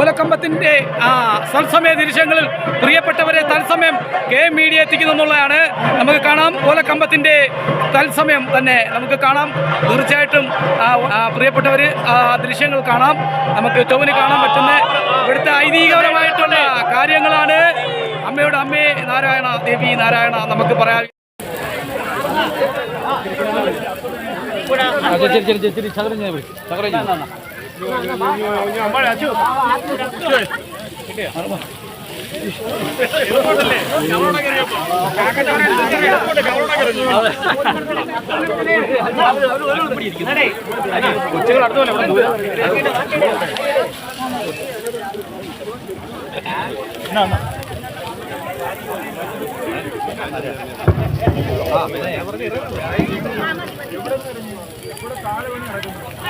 ഓലക്കമ്പത്തിന്റെ തത്സമയ ദൃശ്യങ്ങളിൽ പ്രിയപ്പെട്ടവരെ തത്സമയം കെ മീഡിയ എത്തിക്കുന്നു എന്നുള്ളതാണ് നമുക്ക് കാണാം ഓലക്കമ്പത്തിന്റെ തത്സമയം തന്നെ നമുക്ക് കാണാം. തീർച്ചയായിട്ടും പ്രിയപ്പെട്ടവർ ദൃശ്യങ്ങൾ കാണാം. നമുക്ക് ചുവന് കാണാൻ പറ്റുന്ന ഇവിടുത്തെ ഐതിഹ്യപരമായിട്ടുള്ള കാര്യങ്ങളാണ്. അമ്മയുടെ അമ്മേ നാരായണ ദേവി നാരായണ നമുക്ക് പറയാം. ഉച്ചകൾ അടുത്തല്ലേ ആ പിന്നെ ഞാൻ പറഞ്ഞു ഇവിടെ താഴെ പണി നടക്കുന്നു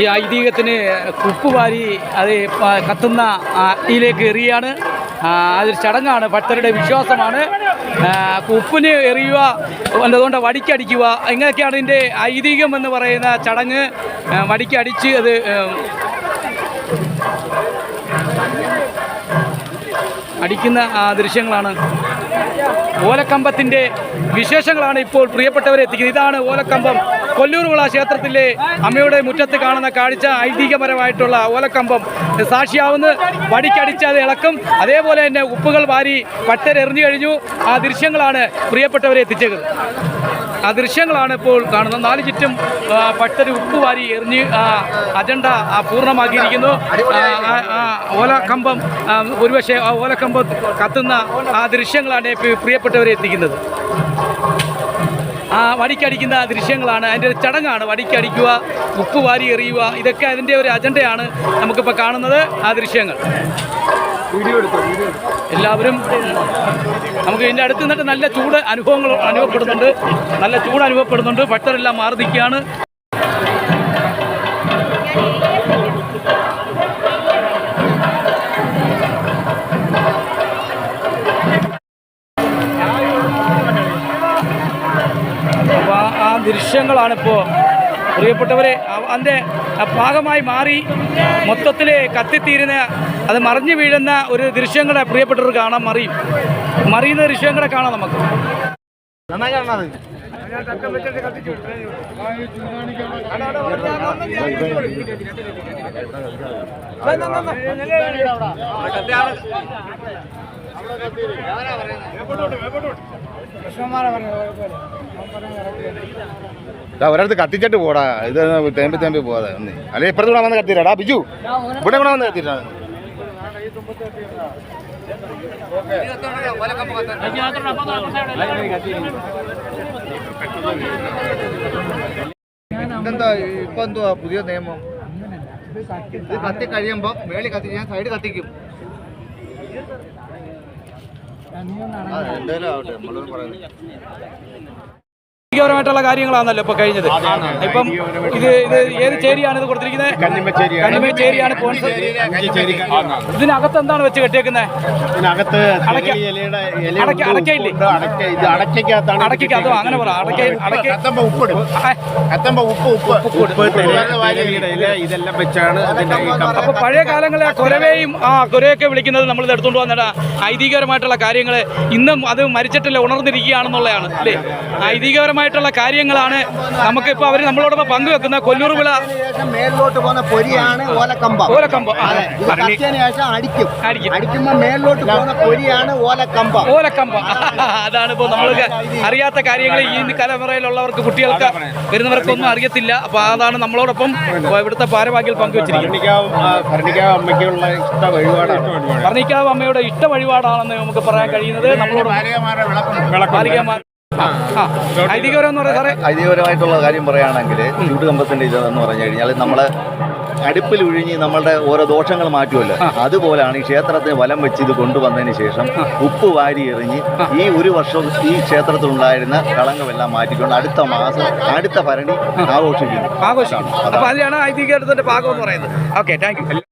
ഈ ഐതിഹ്യത്തിന് കുപ്പുവാരി അത് കത്തുന്ന അട്ടിയിലേക്ക് എറിയാണ്. അതൊരു ചടങ്ങാണ്. ഭക്തരുടെ വിശ്വാസമാണ്. ഉപ്പിന് എറിയുക അതുകൊണ്ട് വടിക്കടിക്കുക ഇങ്ങനെയൊക്കെയാണ് ഇതിന്റെ ഐതിഹ്യം എന്ന് പറയുന്ന ചടങ്ങ്. വടിക്കടിച്ച് അത് അടിക്കുന്ന ദൃശ്യങ്ങളാണ്. ഓലക്കമ്പത്തിന്റെ വിശേഷങ്ങളാണ് ഇപ്പോൾ പ്രിയപ്പെട്ടവരെ എത്തിക്കുന്നത്. ഇതാണ് ഓലക്കമ്പം. കൊല്ലൂർവിള ക്ഷേത്രത്തിലെ അമ്മയുടെ മുറ്റത്ത് കാണുന്ന കാഴ്ച ഐതിഹ്യപരമായിട്ടുള്ള ഓലക്കമ്പം. സാക്ഷിയാവുന്ന. വടിക്കടിച്ച് അത് ഇളക്കും. അതേപോലെ തന്നെ ഉപ്പുകൾ വാരി പട്ടരെറിഞ്ഞു കഴിഞ്ഞു. ആ ദൃശ്യങ്ങളാണ് പ്രിയപ്പെട്ടവരെ എത്തിച്ചത് ആ ദൃശ്യങ്ങളാണ് ഇപ്പോൾ കാണുന്നത്. നാല് ചുറ്റും പട്ടരി ഉപ്പുവാരി ഉപ്പ് വാരി എറിഞ്ഞ് അജണ്ട പൂർണമാക്കിയിരിക്കുന്നു. ഓലക്കമ്പം ഒരുപക്ഷെ ആ ഓലക്കമ്പം കത്തുന്ന ആ ദൃശ്യങ്ങളാണ് പ്രിയപ്പെട്ടവരെ എത്തിക്കുന്നത്. ആ വടിക്കടിക്കുന്ന ദൃശ്യങ്ങളാണ്. അതിന്റെ ഒരു ചടങ്ങാണ്. വടിക്കടിക്കുക ഉപ്പ് വാരി എറിയുക ഇതൊക്കെ അതിന്റെ ഒരു അജണ്ടയാണ് നമുക്കിപ്പോൾ കാണുന്നത് ആ ദൃശ്യങ്ങൾ. എല്ലാവരും നമുക്ക് ഇതിന്റെ അടുത്ത് നിന്നിട്ട് നല്ല ചൂട് അനുഭവങ്ങൾ അനുഭവപ്പെടുന്നുണ്ട്. നല്ല ചൂട് അനുഭവപ്പെടുന്നുണ്ട്. ഭക്തരെല്ലാം മാറി നിൽക്കുകയാണ് അപ്പോൾ ആ- ആ ദൃശ്യങ്ങളാണിപ്പോൾ പ്രിയപ്പെട്ടവരെ അതിന്റെ ഭാഗമായി മാറി മൊത്തത്തിൽ കത്തിത്തീരുന്ന അത് മറിഞ്ഞു വീഴുന്ന ഒരു ദൃശ്യങ്ങളെ പ്രിയപ്പെട്ടവർ കാണാൻ മറിയും. മറിയുന്ന ദൃശ്യങ്ങളെ കാണാം നമുക്ക്. ഒരിടത്ത് കത്തിച്ചിട്ട് പോടാ. ഇത് തേമ്പി തേമ്പി പോവാതെ. ഒന്ന്. അല്ലെ ഇപ്പുറത്ത് കൂടെ വന്ന് കത്തിരാടാ ബിജു. ഇവിടെ കൂടെ വന്ന് കത്തിരാ എന്താ ഇപ്പൊ എന്തുവാ പുതിയ നിയമം? കത്തി കഴിയുമ്പോ മേളി കത്തിച്ച് ഞാൻ സൈഡ് കത്തിക്കും. എന്തായാലും ആവട്ടെ നമ്മളൊന്നും പറയുന്നത് ഐതിഹ്യപരമായിട്ടുള്ള കാര്യങ്ങളാണല്ലോ ഇപ്പൊ കഴിഞ്ഞത്. ഇപ്പം ഇത് ഇത് ഏത് ചേരിയാണ് ഇത് കൊടുത്തിരിക്കുന്നത്? കണ്ണിമേച്ചേരിയാണ് സ്പോൺസർ ഇതിനകത്ത് എന്താണ് വെച്ച് കെട്ടിയേക്കുന്നത് ഇതിനകത്ത് ഇത് അടയ്ക്കകത്താണ് അടയ്ക്കകത്ത് അതോ അങ്ങനെ പറ. അടക്ക ഉപ്പിടും ആ, കത്തുമ്പോ ഉപ്പ് ഉപ്പ് ഉപ്പ്. ഇതെല്ലാം വെച്ചാണ് അപ്പൊ പഴയ കാലങ്ങളെ കൊരവേയും ആ കൊരയൊക്കെ വിളിക്കുന്നത് നമ്മൾ എടുത്തുകൊണ്ട് വന്നിട്ട് ഐതിഹ്യപരമായിട്ടുള്ള കാര്യങ്ങൾ ഇന്നും അത് മരിച്ചിട്ടില്ല ഉണർന്നിരിക്കുകയാണെന്നുള്ളതാണ് അല്ലേ? ഐതിഹ്യപരമായിട്ടുള്ള കാര്യങ്ങളാണ് നമുക്കിപ്പോൾ അവർ നമ്മളോടൊപ്പം പങ്കുവെക്കുന്ന കൊല്ലൂർ വിള മേലിലോട്ട് പോകുന്ന പൊരിയാണ് ഓലക്കമ്പം. ഓലക്കമ്പം. ശേഷം അടിക്കും. അടിക്കുമ്പോൾ അടിക്കുമ്പോ മേലിലോട്ട് പോകുന്ന പൊരിയാണ് ഓലക്കമ്പം. ഓലക്കമ്പം. അതാണ് ഇപ്പോൾ നമ്മൾക്ക് അറിയാത്ത കാര്യങ്ങൾ ഈ തലമുറയിലുള്ളവർക്ക് കുട്ടികൾക്ക് വരുന്നവർക്കൊന്നും അറിയത്തില്ല. അപ്പോൾ അതാണ് നമ്മളോടൊപ്പം ഇവിടുത്തെ ഭാരവാഹികൾ പങ്കുവച്ചിരിക്കുന്നത്. ഭരണിക്കാവ് അമ്മയുടെ ഇഷ്ട വഴിപാടാണെന്ന് നമുക്ക് പറയാൻ കഴിയുന്നത്. നമ്മളോട് ബാലികമാർ ഐതിഹ്യപരമായിട്ടുള്ള കാര്യം പറയുകയാണെങ്കിൽ ചൂട് കമ്പത്തിന്റെ ഇത് എന്ന് പറഞ്ഞു കഴിഞ്ഞാൽ നമ്മളെ അടുപ്പിൽ ഒഴിഞ്ഞ് നമ്മളുടെ ഓരോ ദോഷങ്ങൾ മാറ്റുമല്ലോ. അതുപോലെയാണ് ഈ ക്ഷേത്രത്തിന് വലം വെച്ച് ഇത് കൊണ്ടുവന്നതിന് ശേഷം ഉപ്പ് വാരി എറിഞ്ഞ് ഈ ഒരു വർഷം ഈ ക്ഷേത്രത്തിലുണ്ടായിരുന്ന കളങ്കമെല്ലാം മാറ്റിക്കൊണ്ട് അടുത്ത മാസം അടുത്ത ഭരണി ആഘോഷിക്കുന്നു. ആഘോഷിക്കുന്നു. അതിലാണ് ഐതിഹ്യത്തിന്റെ ഭാഗം എന്ന് പറയുന്നത്. Okay thank you